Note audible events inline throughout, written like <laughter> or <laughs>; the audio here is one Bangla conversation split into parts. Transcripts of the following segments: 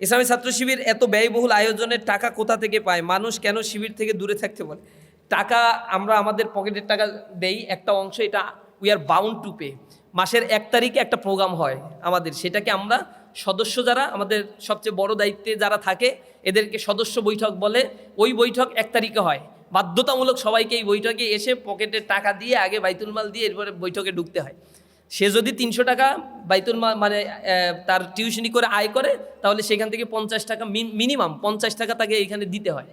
ইসলামী ছাত্র শিবির এত ব্যয়বহুল আয়োজনের টাকা কোথা থেকে পায়? মানুষ কেন শিবির থেকে দূরে থাকতে বলে? টাকা আমরা আমাদের পকেটের টাকা দেই একটা অংশ, এটা we are bound to pay মাসের এক তারিখে একটা প্রোগ্রাম হয় আমাদের, সেটাকে আমরা সদস্য যারা, আমাদের সবচেয়ে বড় দায়িত্বে যারা থাকে, এদেরকে সদস্য বৈঠক বলে, ওই বৈঠক এক তারিখে হয়। বাধ্যতামূলক সবাইকে এই বৈঠকে এসে পকেটের টাকা দিয়ে, আগে বাইতুল মাল দিয়ে এরপরে বৈঠকে ঢুকতে হয়। সে যদি তিনশো টাকা বাইতুল মানে তার টিউশনি করে আয় করে, তাহলে সেখান থেকে পঞ্চাশ টাকা মিনিমাম পঞ্চাশ টাকা তাকে এখানে দিতে হয়।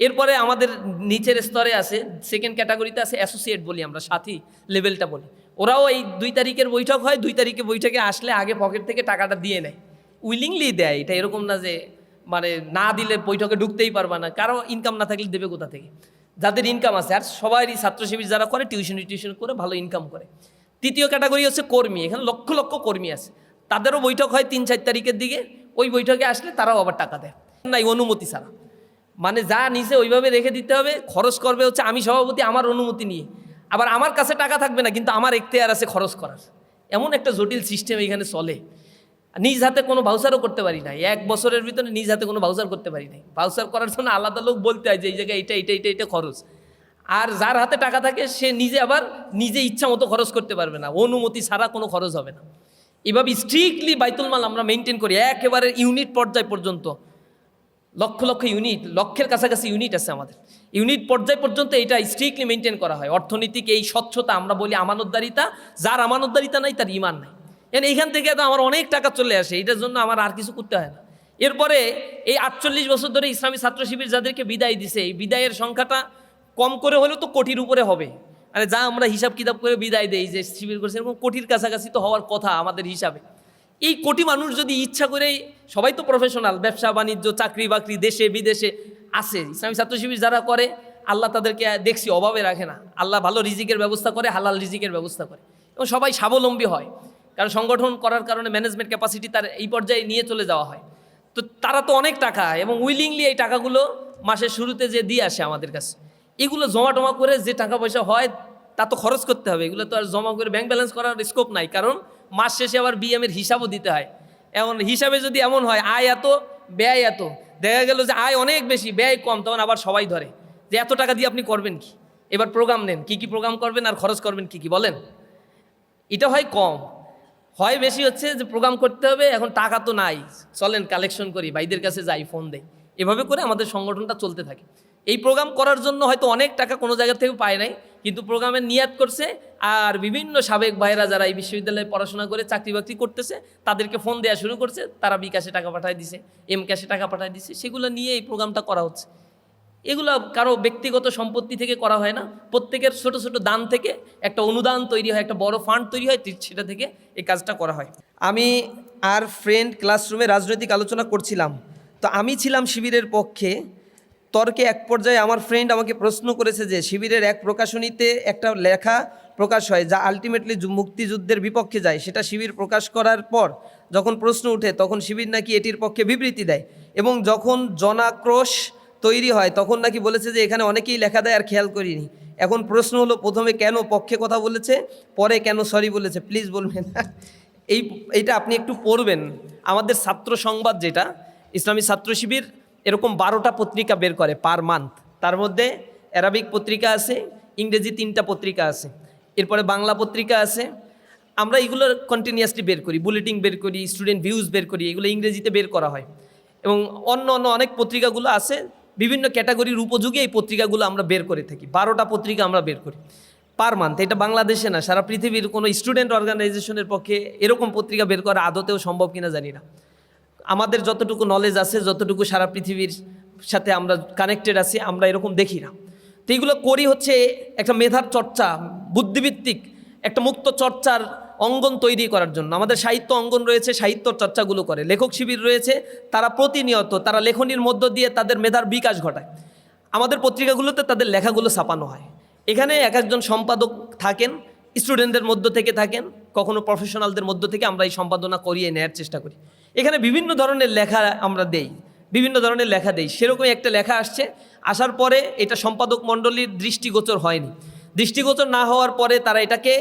এরপরে আমাদের নিচের স্তরে আছে সেকেন্ড ক্যাটাগরিতে আছে অ্যাসোসিয়েট বলি আমরা, সাথী লেভেলটা বলি। ওরাও এই দুই তারিখের বৈঠক হয়, দুই তারিখে বৈঠকে আসলে আগে পকেট থেকে টাকাটা দিয়ে নেয়। উইলিংলি দেয়, এটা এরকম না যে মানে না দিলে বৈঠকে ঢুকতেই পারবা না, কারও ইনকাম না থাকলে দেবে কোথা থেকে? যাদের ইনকাম আছে, আর সবারই ছাত্র শিবির যারা করে টিউশন টিউশন করে ভালো ইনকাম করে। তৃতীয় ক্যাটাগরি হচ্ছে কর্মী, এখানে লক্ষ লক্ষ কর্মী আছে। তাদেরও বৈঠক হয় তিন চার তারিখের দিকে, ওই বৈঠকে আসলে তারাও আবার টাকা দেয়। নাই অনুমতি ছাড়া। মানে যা নিচে ওইভাবে রেখে দিতে হবে, খরচ করবে হচ্ছে আমি সভাপতি আমার অনুমতি নিয়ে। আবার আমার কাছে টাকা থাকবে না, কিন্তু আমার এখতিয়ার আছে খরচ করার। এমন একটা জটিল সিস্টেম এখানে চলে। নিজ হাতে কোনো ভাউচারও করতে পারি না এক বছরের ভিতরে নিজ হাতে কোনো ভাউচার করতে পারি নাই। ভাউচার করার জন্য আলাদা লোক বলতে হয় যে, এই জায়গায় এটা এটা এটা এটা খরচ। আর যার হাতে টাকা থাকে, সে নিজে আবার নিজে ইচ্ছা মতো খরচ করতে পারবে না। অনুমতি ছাড়া কোনো খরচ হবে না। এভাবে স্ট্রিক্টলি বাইতুল মাল আমরা মেনটেন করি, একেবারে ইউনিট পর্যায় পর্যন্ত। লক্ষ লক্ষ ইউনিট লক্ষের কাছাকাছি ইউনিট আছে আমাদের। ইউনিট পর্যায় পর্যন্ত এটা স্ট্রিক্টলি মেনটেন করা হয়। অর্থনৈতিক এই স্বচ্ছতা আমরা বলি আমানতদারিতা। যার আমানতদারিতা নাই, তার ইমান নাই। এন এইখান থেকে তো আমার অনেক টাকা চলে আসে, এটার জন্য আমার আর কিছু করতে হয় না। এরপরে এই আটচল্লিশ বছর ধরে ইসলামী ছাত্র শিবির যাদেরকে বিদায় দিছে, এই বিদায়ের সংখ্যাটা কম করে হলেও তো কোটির উপরে হবে। আরে যা আমরা হিসাব কিতাব করে বিদায় দেই যে শিবির করছে এরকম কোটির কাছাকাছি তো হওয়ার কথা আমাদের হিসাবে। এই কোটি মানুষ যদি ইচ্ছা করে সবাই তো প্রফেশনাল ব্যবসা, বাণিজ্য, চাকরি বাকরি দেশে, বিদেশে আছে। ইসলামী ছাত্র শিবির যারা করে, আল্লাহ তাদেরকে দেখছি অভাবে রাখে না। আল্লাহ ভালো রিজিকের ব্যবস্থা করে, হালাল রিজিকের ব্যবস্থা করে। এবং সবাই স্বাবলম্বী হয়। কারণ সংগঠন করার কারণে ম্যানেজমেন্ট ক্যাপাসিটি তার এই পর্যায়ে নিয়ে চলে যাওয়া হয়। তো তারা তো অনেক টাকা এবং উইলিংলি এই টাকাগুলো মাসের শুরুতে যে দিয়ে আসে আমাদের কাছে। এগুলো জমা টমা করে যে টাকা পয়সা হয়, তা তো খরচ করতে হবে। এগুলো তো আর জমা করে ব্যাংক ব্যালেন্স করার স্কোপ নাই। কারণ মাস শেষে আবার বিএমের হিসাবও দিতে হয়। এমন হিসাবে যদি এমন হয়, আয় এত, ব্যয় এত, দেখা গেল যে আয় অনেক বেশি, ব্যয় কম, তখন আবার সবাই ধরে। যে এত টাকা দিয়ে আপনি করবেন কি? এবার প্রোগ্রাম নেন, কি কি প্রোগ্রাম করবেন আর খরচ করবেন কি কি, বলেন? এটা হয় কম। হয় বেশি হচ্ছে যে প্রোগ্রাম করতে হবে, এখন টাকা তো নাই। চলেন কালেকশন করি, ভাইদের কাছে যাই ফোন দেই। এভাবে করে আমাদের সংগঠনটা চলতে থাকে। এই প্রোগ্রাম করার জন্য হয়তো অনেক টাকা কোনো জায়গা থেকে পায় নাই, কিন্তু প্রোগ্রামের নিয়াত করছে আর বিভিন্ন সাবেক ভাইরা যারা এই বিশ্ববিদ্যালয়ে পড়াশোনা করে চাকরি বাকরি করতেছে, তাদেরকে ফোন দেওয়া শুরু করছে, তারা বিকাশে টাকা পাঠায় দিছে এম ক্যাশে টাকা পাঠায় দিছে, সেগুলো নিয়ে এই প্রোগ্রামটা করা হচ্ছে। এগুলো কারও ব্যক্তিগত সম্পত্তি থেকে করা হয় না, প্রত্যেকের ছোট ছোট দান থেকে একটা অনুদান তৈরি হয়, একটা বড় ফান্ড তৈরি হয় সেটা থেকে এই কাজটা করা হয়। আমি আর ফ্রেন্ড ক্লাসরুমে রাজনৈতিক আলোচনা করছিলাম, তো আমি ছিলাম শিবিরের পক্ষে তর্কে এক পর্যায়ে আমার ফ্রেন্ড আমাকে প্রশ্ন করেছে যে, শিবিরের এক প্রকাশনীতে একটা লেখা প্রকাশ হয় যা আলটিমেটলি মুক্তিযুদ্ধের বিপক্ষে যায়। সেটা শিবির প্রকাশ করার পর যখন প্রশ্ন উঠে, তখন শিবির নাকি এটির পক্ষে বিবৃতি দেয় এবং যখন জনাক্রোশ তৈরি হয়, তখন নাকি বলেছে যে, এখানে অনেকেই লেখা দেয় আর খেয়াল করিনি। এখন প্রশ্ন হলো, প্রথমে কেন পক্ষে কথা বলেছে? পরে কেন সরি বলেছে? প্লিজ বলবেন। <laughs> এই, এইটা আপনি একটু পড়বেন। আমাদের ছাত্র সংবাদ যেটা, ইসলামী ছাত্র শিবির এরকম বারোটা পত্রিকা বের করে পার মান্থ তার মধ্যে অ্যারাবিক পত্রিকা আছে, ইংরেজি তিনটা পত্রিকা আছে, এরপরে বাংলা পত্রিকা আছে। আমরা এগুলো কন্টিনিউয়াসলি বের করি বুলেটিন বের করি স্টুডেন্ট ভিউজ বের করি, এগুলো ইংরেজিতে বের করা হয়। এবং অন্য অন্য অনেক পত্রিকাগুলো আছে, বিভিন্ন ক্যাটাগরির উপযোগী এই পত্রিকাগুলো আমরা বের করে থাকি। বারোটা পত্রিকা আমরা বের করি পার মান্থ এটা বাংলাদেশে না, সারা পৃথিবীর কোনো স্টুডেন্ট অর্গানাইজেশনের পক্ষে এরকম পত্রিকা বের করা আদতেও সম্ভব কিনা জানি না। আমাদের যতটুকু নলেজ আছে, যতটুকু সারা পৃথিবীর সাথে আমরা কানেক্টেড আছি, আমরা এরকম দেখি না। তো এইগুলো করি হচ্ছে একটা মেধার চর্চা বুদ্ধিভিত্তিক একটা মুক্ত চর্চার অঙ্গন তৈরি করার জন্য। আমাদের সাহিত্য অঙ্গন রয়েছে, সাহিত্য চর্চাগুলো করে। লেখক শিবির রয়েছে, তারা প্রতিনিয়ত, তারা লেখনির মধ্য দিয়ে তাদের মেধার বিকাশ ঘটায়। আমাদের পত্রিকাগুলোতে তাদের লেখাগুলো ছাপানো হয়। এখানে এক একজন সম্পাদক থাকেন স্টুডেন্টদের মধ্য থেকে থাকেন, কখনো প্রফেশনালদের মধ্য থেকে আমরা এই সম্পাদনা করিয়ে নেওয়ার চেষ্টা করি। এখানে বিভিন্ন ধরনের লেখা আমরা দেই, বিভিন্ন ধরনের লেখা দেই। সেরকমই একটা লেখা আসছে, আসার পরে এটা সম্পাদক মণ্ডলীর দৃষ্টিগোচর হয়নি। দৃষ্টিগোচর না হওয়ার পরে তারা এটাকে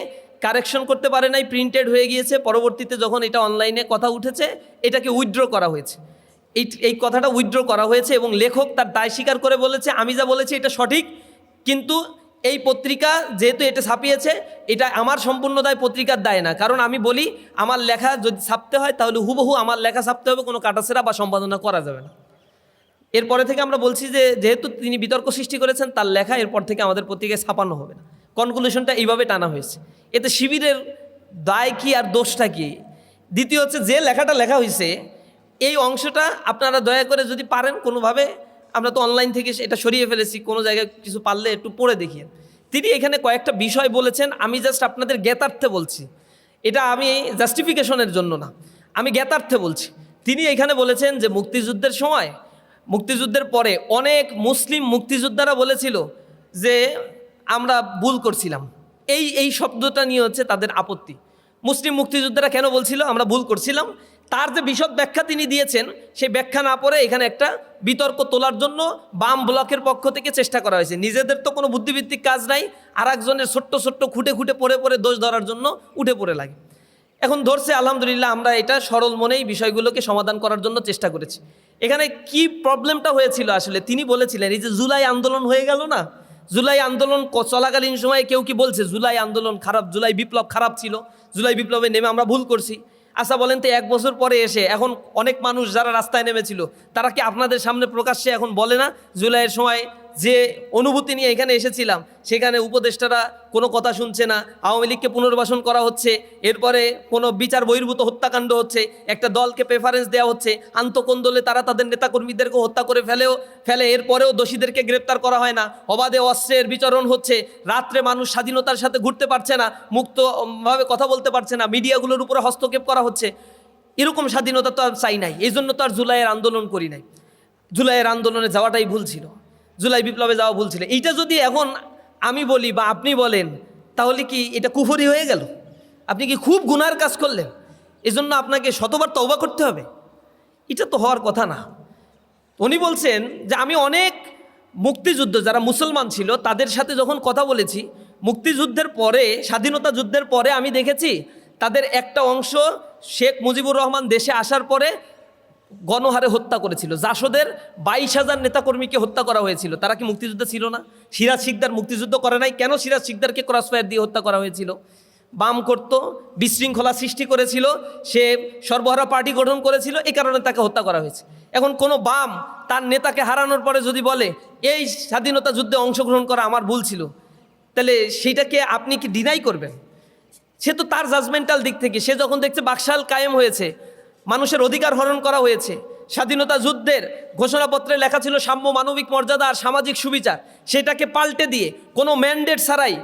কারেকশন করতে পারে নাই, প্রিন্টেড হয়ে গিয়েছে। পরবর্তীতে যখন এটা অনলাইনে কথা উঠেছে, এটাকে উইথড্র করা হয়েছে। এই এই কথাটা উইথড্র করা হয়েছে এবং লেখক তার দায় স্বীকার করে বলেছে, আমি যা বলেছি এটা সঠিক, কিন্তু এই পত্রিকা যেহেতু এটা ছাপিয়েছে, এটা আমার সম্পূর্ণ দায় পত্রিকার দায় না। কারণ আমি বলি, আমার লেখা যদি ছাপতে হয়, তাহলে হুবহু আমার লেখা ছাপতে হবে, কোনো কাটাছেরা বা সম্পাদনা করা যাবে না। এরপরে থেকে আমরা বলছি যে, যেহেতু তিনি বিতর্ক সৃষ্টি করেছেন, তার লেখা এরপর থেকে আমাদের পত্রিকায় ছাপানো হবে না। কনক্লুশনটা এইভাবে টানা হয়েছে। এতে শিবিরের দায় কি আর দোষটা কি? দ্বিতীয় হচ্ছে, যে লেখাটা লেখা হয়েছে, এই অংশটা আপনারা দয়া করে যদি পারেন, কোনোভাবে আমরা তো অনলাইন থেকে এটা সরিয়ে ফেলেছি, কোনো জায়গায় কিছু পারলে একটু পড়ে দেখিয়ে তিনি এখানে কয়েকটা বিষয় বলেছেন, আমি জাস্ট আপনাদের জ্ঞাতার্থে বলছি। এটা আমি জাস্টিফিকেশনের জন্য না, আমি জ্ঞাতার্থে বলছি। তিনি এখানে বলেছেন যে মুক্তিযুদ্ধের সময়, মুক্তিযুদ্ধের পরে অনেক মুসলিম মুক্তিযোদ্ধারা বলেছিল যে আমরা ভুল করছিলাম। এই এই শব্দটা নিয়ে হচ্ছে তাদের আপত্তি। মুসলিম মুক্তিযোদ্ধারা কেন বলছিল, আমরা ভুল করছিলাম? তার যে বিশদ ব্যাখ্যা তিনি দিয়েছেন, সেই ব্যাখ্যা না পড়ে এখানে একটা বিতর্ক তোলার জন্য বাম ব্লকের পক্ষ থেকে চেষ্টা করা হয়েছে। নিজেদের তো কোনো বুদ্ধিভিত্তিক কাজ নাই আর একজনের ছোট্ট ছোট্ট খুঁটে খুঁটে পড়ে পড়ে দোষ ধরার জন্য উঠে পড়ে লাগে। এখন ধরছে, আলহামদুলিল্লাহ, আমরা এটা সরল মনেই বিষয়গুলোকে সমাধান করার জন্য চেষ্টা করেছি। এখানে কি প্রবলেমটা হয়েছিল আসলে? তিনি বলেছিলেন, এই যে জুলাই আন্দোলন হয়ে গেল না? জুলাই আন্দোলন চলাকালীন সময়ে কেউ কি বলছে? জুলাই আন্দোলন খারাপ, জুলাই বিপ্লব খারাপ ছিল, জুলাই বিপ্লবে নেমে আমরা ভুল করছি। আচ্ছা বলেন তো এক বছর পরে এসে এখন অনেক মানুষ যারা রাস্তায় নেমেছিল, তারা কি আপনাদের সামনে প্রকাশ্যে এখন বলে না, জুলাইয়ের সময় যে অনুভূতি নিয়ে এখানে এসেছিলাম, সেখানে উপদেষ্টারা কোনো কথা শুনছে না, আওয়ামী লীগকে পুনর্বাসন করা হচ্ছে, এরপরে কোনো বিচার বহির্ভূত হত্যাকাণ্ড হচ্ছে, একটা দলকে প্রেফারেন্স দেওয়া হচ্ছে, আন্তকন্দলে তারা তাদের নেতাকর্মীদেরকে হত্যা করে ফেলেও, ফেলে, এরপরেও দোষীদেরকে গ্রেপ্তার করা হয় না, অবাধে অস্ত্রের বিচরণ হচ্ছে, রাত্রে মানুষ স্বাধীনতার সাথে ঘুরতে পারছে না, মুক্তভাবে কথা বলতে পারছে না, মিডিয়াগুলোর উপরে হস্তক্ষেপ করা হচ্ছে, এরকম স্বাধীনতা তো আর চাই নাই এই জন্য তো আর জুলাইয়ের আন্দোলন করি নাই, জুলাইয়ের আন্দোলনে যাওয়াটাই ভুল ছিল। জুলাই বিপ্লবে যাওয়া ভুল ছিল। এইটা যদি এখন আমি বলি বা আপনি বলেন, তাহলে কি এটা কুফরি হয়ে গেল? আপনি কি খুব গুনার কাজ করলেন? এজন্য আপনাকে শতবার তওবা করতে হবে। এটা তো হওয়ার কথা না। উনি বলছেন যে আমি অনেক মুক্তিযুদ্ধ, যারা মুসলমান ছিল, তাদের সাথে যখন কথা বলেছি, মুক্তিযুদ্ধের পরে, স্বাধীনতা যুদ্ধের পরে আমি দেখেছি, তাদের একটা অংশ শেখ মুজিবুর রহমান দেশে আসার পরে গণহারে হত্যা করেছিল। জাসদের বাইশ হাজার নেতাকর্মীকে হত্যা করা হয়েছিল। তারা কি মুক্তিযুদ্ধ ছিল না? সিরাজ শিকদার মুক্তিযুদ্ধ করে নাই? কেন সিরাজ শিকদারকে ক্রসফায়ার দিয়ে হত্যা করা হয়েছিল? বাম করত বিশৃঙ্খলা সৃষ্টি করেছিল। সে সর্বহারা পার্টি গঠন করেছিল। এই কারণে তাকে হত্যা করা হয়েছে। এখন কোনো বাম তার নেতাকে হারানোর পরে যদি বলে, এই স্বাধীনতা যুদ্ধে অংশগ্রহণ করা আমার ভুল ছিল, তাহলে সেইটাকে আপনি কি ডিনাই করবেন? সে তো তার জাজমেন্টাল দিক থেকে। সে যখন দেখছে বাকশাল কায়েম হয়েছে মানুষের অধিকার হরণ করা হয়েছে। স্বাধীনতা যুদ্ধের ঘোষণাপত্রে লেখা ছিল সাম্য মানবিক মর্যাদা আর সামাজিক সুবিচার। সেটাকে পাল্টে দিয়ে কোনো ম্যান্ডেট ছাড়াই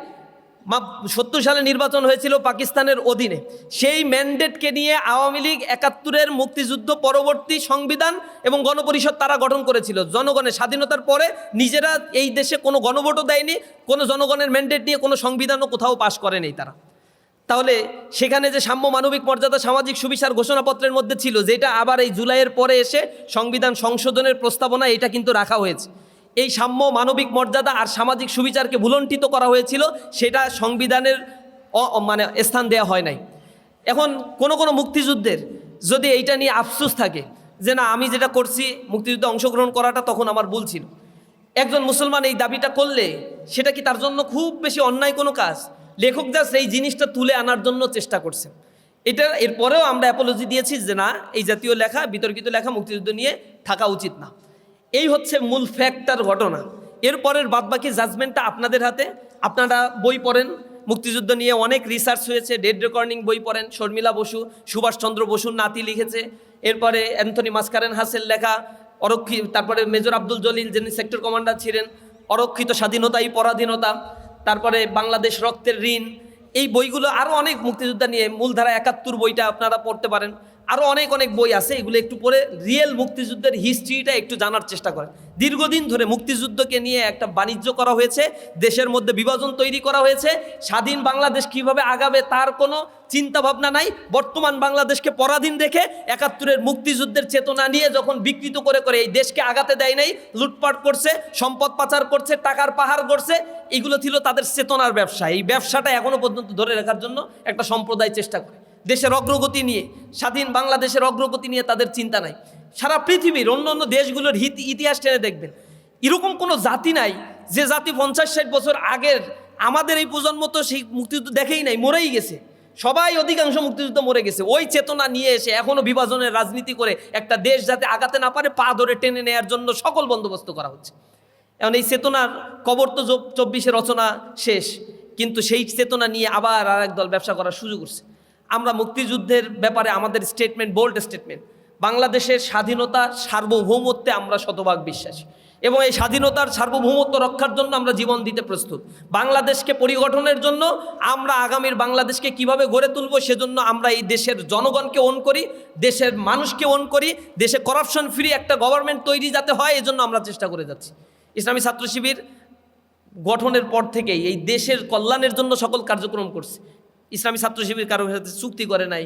সত্তর সালে নির্বাচন হয়েছিল পাকিস্তানের অধীনে। সেই ম্যান্ডেটকে নিয়ে আওয়ামী লীগ একাত্তরের মুক্তিযুদ্ধ পরবর্তী সংবিধান এবং গণপরিষদ তারা গঠন করেছিল। জনগণের স্বাধীনতার পরে নিজেরা এই দেশে কোনো গণভোটও দেয়নি, কোনো জনগণের ম্যান্ডেট নিয়ে কোনো সংবিধানও কোথাও পাশ করেনি তারা। তাহলে সেখানে যে সাম্য মানবিক মর্যাদা, সামাজিক সুবিচার ঘোষণাপত্রের মধ্যে ছিল, যেটা আবার এই জুলাইয়ের পরে এসে সংবিধান সংশোধনের প্রস্তাবনা এটা কিন্তু রাখা হয়েছে। এই সাম্য মানবিক মর্যাদা আর সামাজিক সুবিচারকে ভুলণ্ঠিত করা হয়েছিল, সেটা সংবিধানের মানে স্থান দেওয়া হয় নাই। এখন কোনো কোনো মুক্তিযুদ্ধের যদি এইটা নিয়ে আফসোস থাকে, যে না, আমি যেটা করছি, মুক্তিযুদ্ধে অংশগ্রহণ করাটা তখন আমার ভুল ছিল। একজন মুসলমান এই দাবিটা করলে সেটা কি তার জন্য খুব বেশি অন্যায় কোনো কাজ? লেখক দাস এই জিনিসটা তুলে আনার জন্য চেষ্টা করছেন। এটা এরপরেও আমরা অ্যাপোলজি দিয়েছি যে না, এই জাতীয় লেখা, বিতর্কিত লেখা, মুক্তিযুদ্ধ নিয়ে থাকা উচিত না। এই হচ্ছে মূল ফ্যাক্টর ঘটনা। এরপরের বাদবাকি জাজমেন্টটা আপনাদের হাতে। আপনারা বই পড়েন, মুক্তিযুদ্ধ নিয়ে অনেক রিসার্চ হয়েছে ডেড রেকর্ডিং বই পড়েন, শর্মিলা বসু সুভাষচন্দ্র বসুর নাতি লিখেছে। এরপরে অ্যান্থনি মাস্কারেন হাসের লেখা অরক্ষী তারপরে মেজর আব্দুল জলিল যিনি সেক্টর কমান্ডার ছিলেন, অরক্ষিত স্বাধীনতাই পরাধীনতা। তারপরে বাংলাদেশ রক্তের ঋণ, এই বইগুলো আরও অনেক মুক্তিযোদ্ধা নিয়ে মূলধারা একাত্তর বইটা আপনারা পড়তে পারেন। আরও অনেক অনেক বই আছে, এগুলো একটু পড়ে রিয়েল মুক্তিযুদ্ধের হিস্ট্রিটা একটু জানার চেষ্টা করেন। দীর্ঘদিন ধরে মুক্তিযুদ্ধকে নিয়ে একটা বাণিজ্য করা হয়েছে, দেশের মধ্যে বিভাজন তৈরি করা হয়েছে, স্বাধীন বাংলাদেশ কীভাবে আগাবে তার কোনো চিন্তা ভাবনা নাই, বর্তমান বাংলাদেশকে পরাধীন দেখে একাত্তরের মুক্তিযুদ্ধের চেতনা নিয়ে যখন বিকৃত করে করে এই দেশকে আগাতে দেয় নাই, লুটপাট করছে, সম্পদ পাচার করছে, টাকার পাহাড় করছে এগুলো ছিল তাদের চেতনার ব্যবসা। এই ব্যবসাটা এখনও পর্যন্ত ধরে রাখার জন্য একটা সম্প্রদায় চেষ্টা করে। দেশের অগ্রগতি নিয়ে, স্বাধীন বাংলাদেশের অগ্রগতি নিয়ে তাদের চিন্তা নাই। সারা পৃথিবীর অন্য অন্য দেশগুলোর হিত, ইতিহাস টেনে দেখবেন। এরকম কোনো জাতি নাই যে জাতি পঞ্চাশ, ষাট বছর আগের আমাদের এই প্রজন্ম তো সেই মুক্তিযুদ্ধ দেখেই নাই, মরেই গেছে। সবাই অধিকাংশ মুক্তিযুদ্ধ মরে গেছে। ওই চেতনা নিয়ে এসে এখনও বিভাজনের রাজনীতি করে একটা দেশ যাতে আগাতে না পারে, পা ধরে টেনে নেয়ার জন্য সকল বন্দোবস্ত করা হচ্ছে। এখন এই চেতনার কবর তো চব্বিশে রচনা শেষ, কিন্তু সেই চেতনা নিয়ে আবার আর দল ব্যবসা করার সুযোগ করছে আমরা মুক্তিযুদ্ধের ব্যাপারে আমাদের স্টেটমেন্ট বোল্ড স্টেটমেন্ট বাংলাদেশের স্বাধীনতা সার্বভৌমত্বে আমরা শতভাগ বিশ্বাসী। এবং এই স্বাধীনতার সার্বভৌমত্ব রক্ষার জন্য আমরা জীবন দিতে প্রস্তুত। বাংলাদেশকে পরিগঠনের জন্য আমরা আগামীর বাংলাদেশকে কীভাবে গড়ে তুলব সেজন্য আমরা এই দেশের জনগণকে অন করি, দেশের মানুষকে অন করি, দেশে করাপশন ফ্রি একটা গভর্নমেন্ট তৈরি যাতে হয়, এজন্য আমরা চেষ্টা করে যাচ্ছি। ইসলামী ছাত্র শিবির গঠনের পর থেকেই এই দেশের কল্যাণের জন্য সকল কার্যক্রম করছে। ইসলামী ছাত্র শিবির কারোর সাথে চুক্তি করে নাই,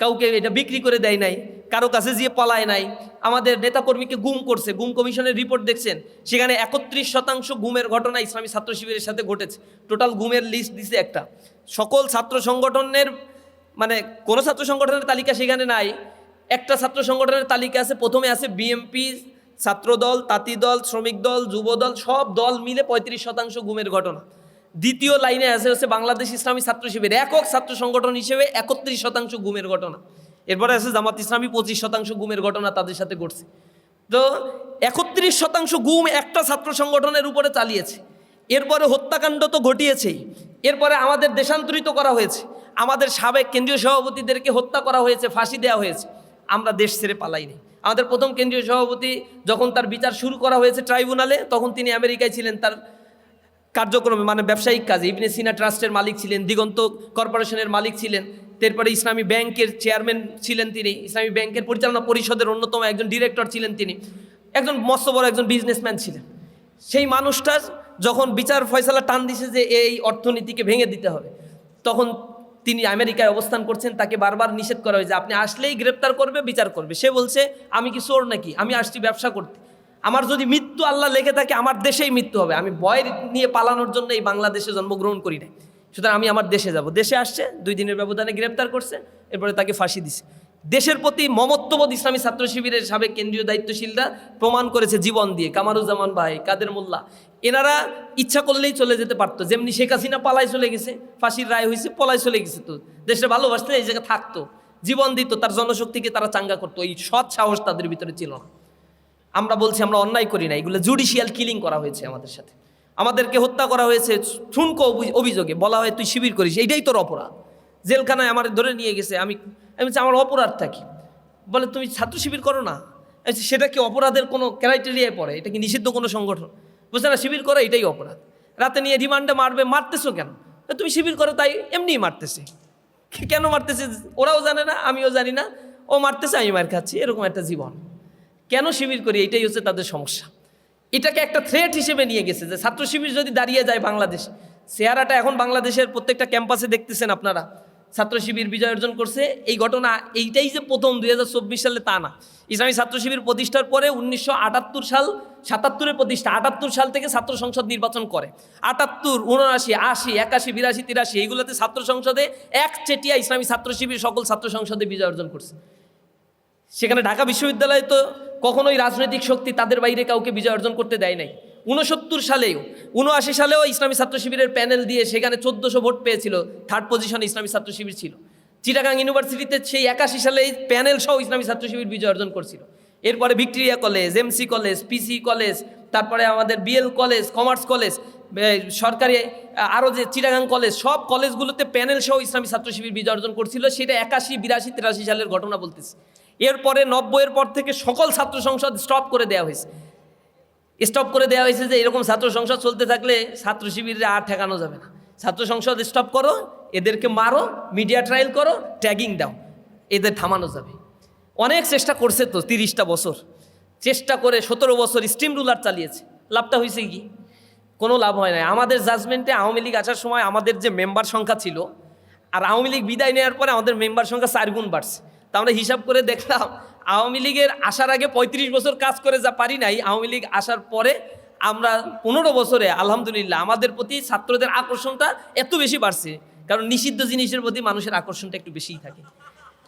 কাউকে এটা বিক্রি করে দেয় নাই, কারও কাছে যেয়ে পলায় নাই, আমাদের নেতাকর্মীকে গুম করছে, গুম কমিশনের রিপোর্ট দেখছেন, সেখানে একত্রিশ শতাংশ গুমের ঘটনা ইসলামী ছাত্র শিবিরের সাথে ঘটেছে। টোটাল গুমের লিস্ট দিছে একটা। সকল ছাত্র সংগঠনের মানে কোনো ছাত্র সংগঠনের তালিকা সেখানে নাই, একটা ছাত্র সংগঠনের তালিকা আছে, প্রথমে আছে বিএমপি ছাত্রদল, তাঁতি দল, শ্রমিক দল, যুব দল, সব দল মিলে পঁয়ত্রিশ শতাংশ গুমের ঘটনা। দ্বিতীয় লাইনে আছে হচ্ছে বাংলাদেশ ইসলামী ছাত্র শিবির। একক ছাত্র সংগঠন হিসেবে একত্রিশ শতাংশ গুমের ঘটনা। এরপরে আছে জামাত ইসলামী, পঁচিশ শতাংশ গুমের ঘটনা তাদের সাথে ঘটছে। তো একত্রিশ শতাংশ গুম একটা ছাত্র সংগঠনের উপরে চালিয়েছে। এরপরে হত্যাকাণ্ড তো ঘটিয়েছেই। এরপরে আমাদের দেশান্তরিত করা হয়েছে। আমাদের সাবেক কেন্দ্রীয় সভাপতিদেরকে হত্যা করা হয়েছে, ফাঁসি দেওয়া হয়েছে। আমরা দেশ ছেড়ে পালাইনি আমাদের প্রথম কেন্দ্রীয় সভাপতি যখন তার বিচার শুরু করা হয়েছে ট্রাইব্যুনালে, তখন তিনি আমেরিকায় ছিলেন, তার কার্যক্রমে মানে ব্যবসায়িক কাজে। ইবনে সিনা ট্রাস্টের মালিক ছিলেন, দিগন্ত কর্পোরেশনের মালিক ছিলেন। তারপরে ইসলামী ব্যাংকের চেয়ারম্যান ছিলেন তিনি। ইসলামী ব্যাংকের পরিচালনা পরিষদের অন্যতম একজন ডিরেক্টর ছিলেন তিনি। একজন মস্ত বড় একজন বিজনেসম্যান ছিলেন। সেই মানুষটার যখন বিচার ফয়সালা টান দিছে যে এই অর্থনীতিকে ভেঙে দিতে হবে, তখন তিনি আমেরিকায় অবস্থান করছেন। তাকে বারবার নিষেধ করা হয়েছে আপনি আসলেই গ্রেপ্তার করবে, বিচার করবে। সে বলছে, আমি কি চোর নাকি? আমি আসছি ব্যবসা করতে। আমার যদি মৃত্যু আল্লাহ লেগে থাকে, আমার দেশেই মৃত্যু হবে। আমি ভয় নিয়ে পালানোর জন্য এই বাংলাদেশে জন্মগ্রহণ করি নাই। সুতরাং আমি আমার দেশে যাব। দেশে আসছে, দুই দিনের ব্যবধানে গ্রেপ্তার করছে, এরপরে তাকে ফাঁসি দিছে। দেশের প্রতি মমত্ববোধ ইসলামী ছাত্র শিবিরের সাবেক কেন্দ্রীয় দায়িত্বশীলরা প্রমাণ করেছে জীবন দিয়ে। কামারুজ্জামান ভাই, কাদের মোল্লা, এনারা ইচ্ছা করলেই চলে যেতে পারতো। যেমনি শেখ হাসিনা পালাই চলে গেছে, ফাঁসির রায় হয়েছে পলাই চলে গেছে তো। দেশে ভালোবাসতে এই জায়গায় থাকতো, জীবন দিত, তার জনশক্তিকে তারা চাঙ্গা করতো। এই সৎ সাহস তাদের ভিতরে ছিল না। আমরা বলছি আমরা অন্যায় করি না, এগুলো জুডিশিয়াল কিলিং করা হয়েছে আমাদের সাথে। আমাদেরকে হত্যা করা হয়েছে ঠুনকো অভিযোগে, বলা হয় তুই শিবির করিস, এইটাই তোর অপরাধ। জেলখানায় আমার ধরে নিয়ে গেছে, আমি আমি বলছি, আমার অপরাধ থাকি বলে, তুমি ছাত্র শিবির করো না। সেটা কি অপরাধের কোনো ক্রাইটেরিয়ায় পড়ে? এটা কি নিষিদ্ধ কোনো সংগঠন? বুঝছে না, শিবির করে, এটাই অপরাধ। রাতে নিয়ে রিমান্ডে মারবে, মারতেছো কেন? তুমি শিবির করো, তাই এমনিই মারতেছে। কেন মারতেছে ওরাও জানে না, আমিও জানি না। ও মারতেছে, আমি মার খাচ্ছি। এরকম একটা জীবন। কেন শিবির করি? এটাই হচ্ছে তাদের সমস্যা। এটাকে একটা থ্রেট হিসেবে নিয়ে গেছে যে ছাত্র শিবির যদি দাঁড়িয়ে যায় বাংলাদেশ, চেহারাটা এখন বাংলাদেশের প্রত্যেকটা ক্যাম্পাসে দেখতেছেন আপনারা। ছাত্র শিবির বিজয় অর্জন করছে। এই ঘটনা, এইটাই যে প্রথম দুই হাজার চব্বিশ সালে তা না। ইসলামী ছাত্র শিবির প্রতিষ্ঠার পরে উনিশশো আটাত্তর সাল সাতাত্তরের প্রতিষ্ঠা, আটাত্তর সাল থেকে ছাত্র সংসদ নির্বাচন করে। আটাত্তর, উনআশি, আশি, একাশি, বিরাশি, তিরাশি, এইগুলোতে ছাত্র সংসদে এক চেটিয়া ইসলামী ছাত্র শিবির সকল ছাত্র সংসদে বিজয় অর্জন করছে। সেখানে ঢাকা বিশ্ববিদ্যালয়ে তো কখনোই রাজনৈতিক শক্তি তাদের বাইরে কাউকে বিজয় অর্জন করতে দেয় নাই। উনসত্তর সালেও উনআশি সালেও ইসলামী ছাত্র শিবিরের প্যানেল দিয়ে সেখানে চোদ্দোশো ভোট পেয়েছিল থার্ড পজিশনে ইসলামী ছাত্র শিবির ছিল। চিটাগাং ইউনিভার্সিটিতে সেই একাশি সালে প্যানেল সহ ইসলামী ছাত্র শিবির বিজয় অর্জন করছিল। এরপরে Victoria college MC college PC college, তারপরে আমাদের বিএল কলেজ কমার্স কলেজ সরকারি আরও যে চিটাগাং কলেজ, সব কলেজগুলোতে প্যানেল সহ ইসলামী ছাত্র শিবির বিজয় অর্জন করছিল। সেটা একাশি, বিরাশি, তিরাশি সালের ঘটনা বলতেছে। এরপরে নব্বইয়ের পর থেকে সকল ছাত্র সংসদ স্টপ করে দেওয়া হয়েছে। স্টপ করে দেওয়া হয়েছে যে এরকম ছাত্র সংসদ চলতে থাকলে ছাত্র শিবিরে আর ঠেকানো যাবে না। ছাত্র সংসদ স্টপ করো, এদেরকে মারো মিডিয়া ট্রায়াল করো ট্যাগিং দাও, এদের থামানো যাবে। অনেক চেষ্টা করছে তো তিরিশটা বছর। চেষ্টা করে সতেরো বছর স্টিম রুলার চালিয়েছে। লাভটা হয়েছে কি? কোনো লাভ হয় না আমাদের জাজমেন্টে আওয়ামী লীগ আসার সময় আমাদের যে মেম্বার সংখ্যা ছিল, আর আওয়ামী লীগ বিদায় নেওয়ার পরে আমাদের মেম্বার সংখ্যা চার গুণ বাড়ছে। তা আমরা হিসাব করে দেখলাম, আওয়ামী লীগের আসার আগে পঁয়ত্রিশ বছর কাজ করে যা পারি নাই, আওয়ামী লীগ আসার পরে আমরা পনেরো বছরে, আলহামদুলিল্লাহ, আমাদের প্রতি ছাত্রদের আকর্ষণটা এত বেশি বাড়ছে। কারণ নিষিদ্ধ জিনিসের প্রতি মানুষের আকর্ষণটা একটু বেশিই থাকে।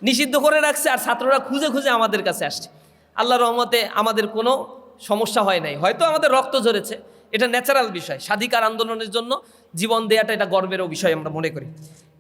নিষিদ্ধ করে রাখছে আর ছাত্ররা খুঁজে খুঁজে আমাদের কাছে আসছে। আল্লাহ রহমতে আমাদের কোনো সমস্যা হয় নাই। হয়তো আমাদের রক্ত ঝরেছে। এটা ন্যাচারাল বিষয়। স্বাধিকার আন্দোলনের জন্য জীবন দেওয়াটা এটা গর্বেরও বিষয় আমরা মনে করি।